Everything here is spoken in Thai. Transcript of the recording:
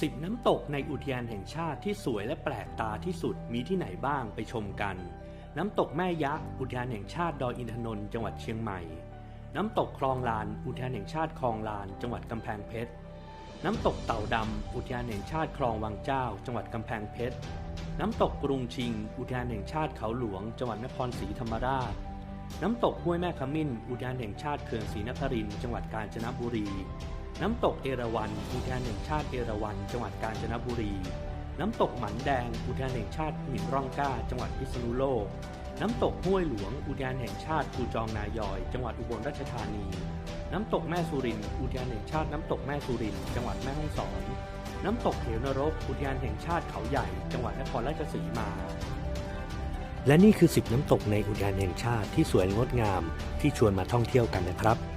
10น้ำตกในอุทยานแห่งชาติที่สวยและแปลกตาที่สุดมีที่ไหนบ้างไปชมกัน น้ำตกแม่ยะอุทยานแห่งชาติดอยอินทนนท์จังหวัดเชียงใหม่ น้ำตกคลองลาน อุทยานแห่งชาติคลองลาน จังหวัดกำแพงเพชร น้ำตกเต่าดำอุทยานแห่งชาติคลองวังเจ้า จังหวัดกำแพงเพชร น้ำตกกรุงชิง อุทยานแห่งชาติเขาหลวง จังหวัดนครศรีธรรมราช น้ำตกห้วยแม่ขมิ้น อุทยานแห่งชาติเขื่อนศรีนครินทร์จังหวัดกาญจนบุรี น้ำตกเอราวัณอุทยานแห่งชาติเอราวัณจังหวัดกาญจนบุรี น้ำตกหมันแดงอุทยานแห่งชาติหินร่องก้า จังหวัดพิษณุโลก น้ำตกห้วยหลวง อุทยานแห่งชาติภูจองนายอย จังหวัดอุบลราชธานี น้ำตกแม่สุรินอุทยานแห่งชาติน้ำตกแม่สุรินจังหวัดแม่ฮ่องสอน น้ำตกเหวนรก อุทยานแห่งชาติเขาใหญ่ จังหวัดนครราชสีมา และนี่คือ 10 น้ำตกในอุทยานแห่งชาติที่สวยงดงามที่ชวนมาท่องเที่ยวกันนะครับ